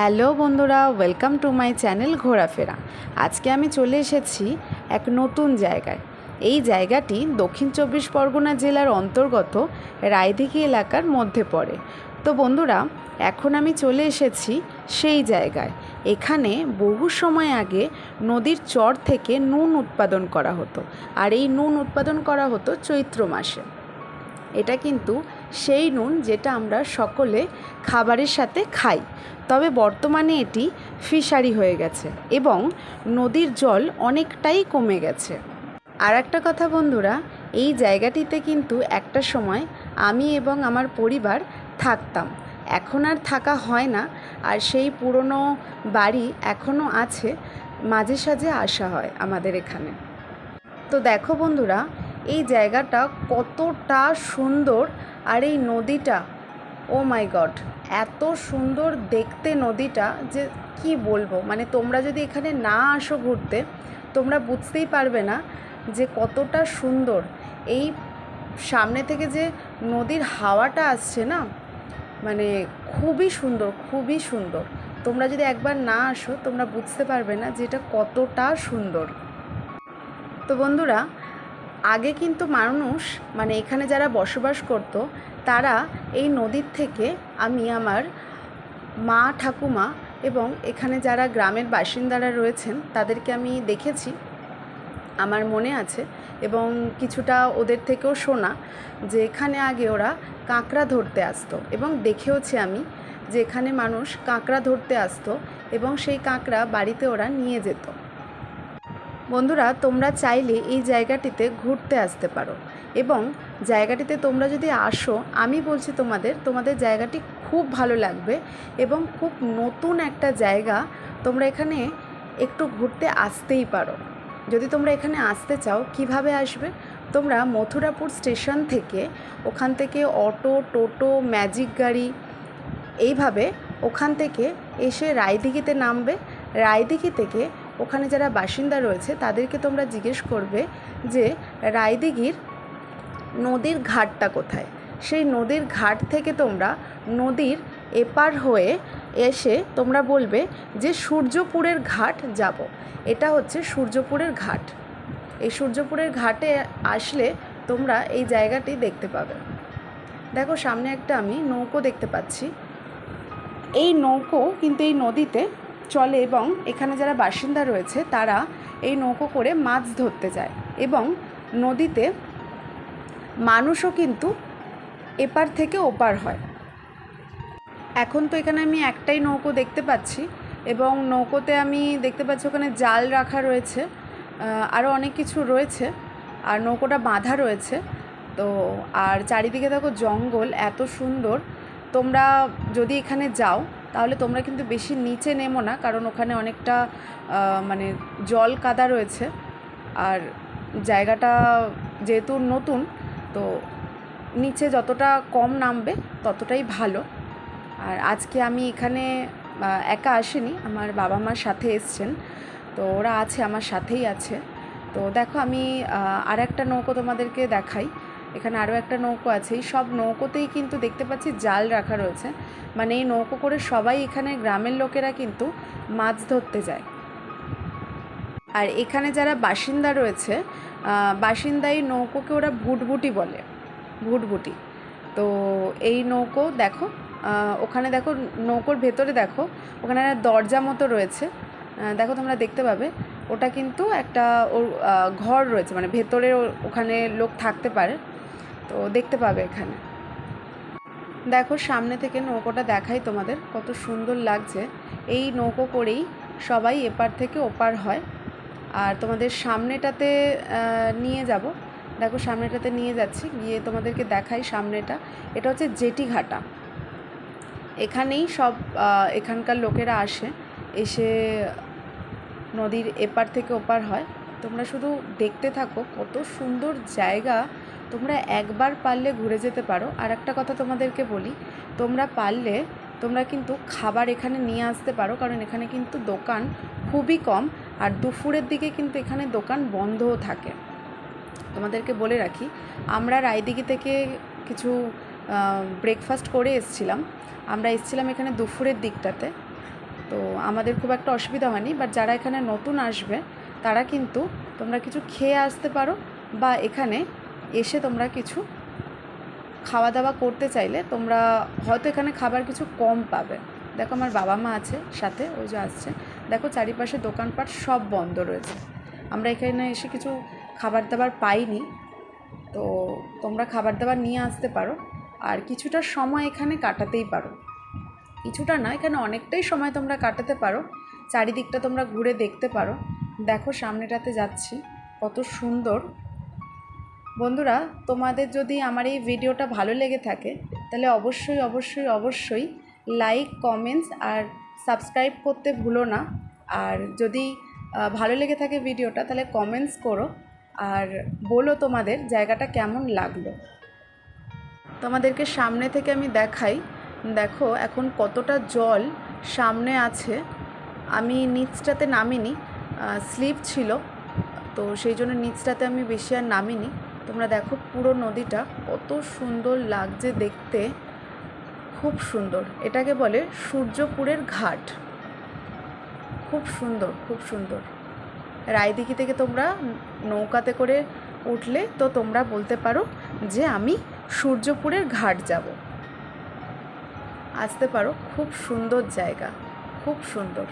Hello বন্ধুরা welcome to my channel ঘোরাফেরা। আজকে আমি চলে এসেছি এক নতুন জায়গায়। এই জায়গাটি দক্ষিণ চব্বিশ পরগনা জেলার অন্তর্গত রায়দিঘি এলাকার মধ্যে পড়ে। তো বন্ধুরা, এখন আমি চলে এসেছি সেই জায়গায়। এখানে বহু সময় আগে নদীর চর থেকে নুন উৎপাদন করা হতো। আর এই নুন উৎপাদন করা হতো চৈত্র মাসে। এটা কিন্তু সেই নুন যেটা আমরা সকলে খাবারের সাথে খাই। তবে বর্তমানে এটি ফিশারি হয়ে গেছে এবং নদীর জল অনেকটাই কমে গেছে। আর একটা কথা বন্ধুরা, এই জায়গাটিতে কিন্তু একটা সময় আমি এবং আমার পরিবার থাকতাম। এখন আর থাকা হয় না আর সেই পুরনো বাড়ি এখনও আছে, মাঝে সাঝে আসা হয় আমাদের এখানে। তো দেখো বন্ধুরা, এই জায়গাটা কতটা সুন্দর আর এই নদীটা, ও মাই গড, এত সুন্দর দেখতে নদীটা যে কি বলব? মানে তোমরা যদি এখানে না আসো ঘুরতে, তোমরা বুঝতেই পারবে না যে কতটা সুন্দর। এই সামনে থেকে যে নদীর হাওয়াটা আসছে না মানে খুবই সুন্দর খুবই সুন্দর। তোমরা যদি একবার না আসো, তোমরা বুঝতে পারবে না যে এটা কতটা সুন্দর। তো বন্ধুরা আগে কিন্তু মানুষ মানে এখানে যারা বসবাস করত, তারা এই নদীর থেকে আমি আমার মা, ঠাকুমা এবং এখানে যারা গ্রামের বাসিন্দারা রয়েছেন, তাদেরকে আমি দেখেছি, আমার মনে আছে এবং কিছুটা ওদের থেকেও শোনা যে এখানে আগে ওরা কাঁকড়া ধরতে আসতো এবং দেখেওছি আমি যে এখানে মানুষ কাঁকড়া ধরতে আসতো এবং সেই কাঁকড়া বাড়িতে ওরা নিয়ে যেত। বন্ধুরা, তোমরা চাইলে এই জায়গাটিতে ঘুরতে আসতে পারো। এবং জায়গাটিতে তোমরা যদি আসো, আমি বলছি তোমাদের তোমাদের জায়গাটি খুব ভালো লাগবে এবং খুব নতুন একটা জায়গা তোমরা এখানে একটু ঘুরতে আসতেই পারো। যদি তোমরা এখানে আসতে চাও, কীভাবে আসবে? তোমরা মথুরাপুর স্টেশন থেকে ওখান থেকে অটো, টোটো, ম্যাজিক গাড়ি, এইভাবে ওখান থেকে এসে রায়দিঘিতে নামবে। রায়দিঘি থেকে ওখানে যারা বাসিন্দা রয়েছে, তাদেরকে তোমরা জিজ্ঞেস করবে যে, রায়দিঘির নদীর ঘাটটা কোথায়? সেই নদীর ঘাট থেকে তোমরা নদীর এপার হয়ে এসে তোমরা বলবে যে, সূর্যপুরের ঘাট যাব। এটা হচ্ছে সূর্যপুরের ঘাট। এই সূর্যপুরের ঘাটে আসলে তোমরা এই জায়গাটি দেখতে পাবে। দেখো, সামনে একটা আমি নৌকো দেখতে পাচ্ছি। এই নৌকো কিন্তু এই নদীতে চলে এবং এখানে যারা বাসিন্দা রয়েছে, তারা এই নৌকো করে মাছ ধরতে যায় এবং নদীতে মানুষও কিন্তু এপার থেকে ওপার হয়। এখন তো এখানে আমি একটাই নৌকো দেখতে পাচ্ছি এবং নৌকোতে আমি দেখতে পাচ্ছি ওখানে জাল রাখা রয়েছে আরও অনেক কিছু রয়েছে আর নৌকোটা বাঁধা রয়েছে। তো আর চারিদিকে দেখো জঙ্গল, এত সুন্দর। তোমরা যদি এখানে যাও তাহলে তোমরা কিন্তু বেশি নিচে নেমো না, কারণ ওখানে অনেকটা মানে জল কাদা রয়েছে। আর জায়গাটা যেহেতু নতুন, তো নিচে যতটা কম নামবে ততটাই ভালো। আর আজকে আমি এখানে একা আসিনি, আমার বাবা মার সাথে এসছেন, তো ওরা আছে, আমার সাথেই আছে। তো দেখো আমি আর একটা নৌকো তোমাদেরকে দেখাই। এখানে আরও একটা নৌকো আছে। এই সব নৌকোতেই কিন্তু দেখতে পাচ্ছি জাল রাখা রয়েছে। মানে এই নৌকো করে সবাই এখানে গ্রামের লোকেরা কিন্তু মাছ ধরতে যায়। আর এখানে যারা বাসিন্দা রয়েছে বাসিন্দা এই নৌকোকে ওরা ভুটভুটি বলে। ভুটভুটি। তো এই নৌকো দেখো ওখানে দেখো নৌকোর ভেতরে দেখো, ওখানে একটা দরজা মতো রয়েছে। দেখো তোমরা দেখতে পাবে, ওটা কিন্তু একটা ওর ঘর রয়েছে। মানে ভেতরে ওখানে লোক থাকতে পারে। তো দেখতে পাবে এখানে। দেখো, সামনে থেকে নৌকোটা দেখাই তোমাদের কত সুন্দর লাগছে। এই নৌকো করেই সবাই এপার থেকে ওপার হয়। আর তোমাদের সামনেটাতে নিয়ে যাব। দেখো, সামনেটাতে নিয়ে যাচ্ছি। গিয়ে তোমাদেরকে দেখাই সামনেটা। এটা হচ্ছে জেটি ঘাটা। এখানেই সব এখানকার লোকেরা আসে। এসে নদীর এপার থেকে ওপার হয়। তোমরা শুধু দেখতে থাকো কত সুন্দর জায়গা। তোমরা একবার পারলে ঘুরে যেতে পারো। আর একটা কথা তোমাদেরকে বলি, তোমরা পারলে তোমরা কিন্তু খাবার এখানে নিয়ে আসতে পারো, কারণ এখানে কিন্তু দোকান খুবই কম আর দুপুরের দিকে কিন্তু এখানে দোকান বন্ধও থাকে। তোমাদেরকে বলে রাখি, আমরা রায়দিঘি থেকে কিছু ব্রেকফাস্ট করে এসছিলাম। আমরা এসছিলাম এখানে দুপুরের দিকটাতে। তো আমাদের খুব একটা অসুবিধা হয়নি বাট যারা এখানে নতুন আসবে, তারা কিন্তু তোমরা কিছু খেয়ে আসতে পারো বা এখানে এসে তোমরা কিছু খাওয়া দাওয়া করতে চাইলে তোমরা হয়তো এখানে খাবার কিছু কম পাবে। দেখো আমার বাবা মা আছে সাথে, ওই যে আসছে। দেখো চারিপাশে দোকানপাট সব বন্ধ রয়েছে। আমরা এখানে এসে কিছু খাবার দাবার পাইনি। তো তোমরা খাবার দাবার নিয়ে আসতে পারো। আর কিছুটা সময় এখানে কাটাতেই পারো। কিছুটা না, এখানে অনেকটাই সময় তোমরা কাটাতে পারো। চারিদিকটা তোমরা ঘুরে দেখতে পারো। দেখো সামনেটাতে যাচ্ছি। কত সুন্দর। বন্ধুরা, তোমাদের যদি আমার এই ভিডিওটা ভালো লেগে থাকে, তাহলে অবশ্যই অবশ্যই অবশ্যই লাইক কমেন্টস আর সাবস্ক্রাইব করতে ভুলো না। আর যদি ভালো লেগে থাকে ভিডিওটা, তাহলে কমেন্টস করো। আর বলো তোমাদের জায়গাটা কেমন লাগল। তোমাদেরকে সামনে থেকে আমি দেখাই। দেখো, এখন কতটা জল সামনে আছে। আমি নিচটাতে নামিনি স্লিপ ছিল, তো সেই জন্য নিচটাতে আমি বেশি আর নামিনি। তোমরা দেখো পুরো নদীটা কত সুন্দর লাগছে দেখতে। খুব সুন্দর। এটাকে বলে সূর্যপুরের ঘাট। খুব সুন্দর খুব সুন্দর। রায়দিঘি থেকে তোমরা নৌকাতে করে উঠলে তো তোমরা বলতে পারো যে আমি সূর্যপুরের ঘাট যাব। আসতে পারো, খুব সুন্দর জায়গা, খুব সুন্দর।